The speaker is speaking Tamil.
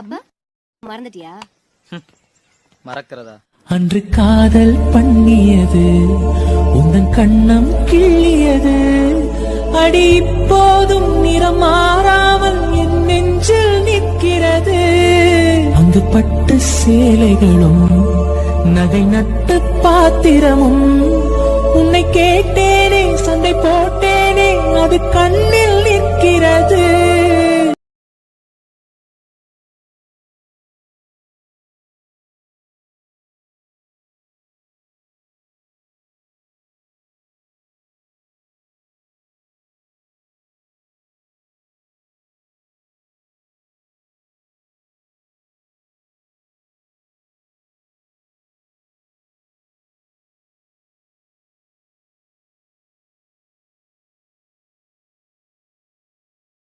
அப்பா மறந்துட்டியா? மறக்கிறதா? அன்று காதல் பண்ணியது உந்தன் கண்ணம் கிள்ளியது. அடி இப்போதும் நிறம் மாறாமல் என் நெஞ்சில் நிற்கிறது. அங்கு பட்டு சேலைகளும் நகை நட்டு பாத்திரமும். உன்னை கேட்டேனே சண்டை போட்டேனே அது கண்ணில் நிற்கிறது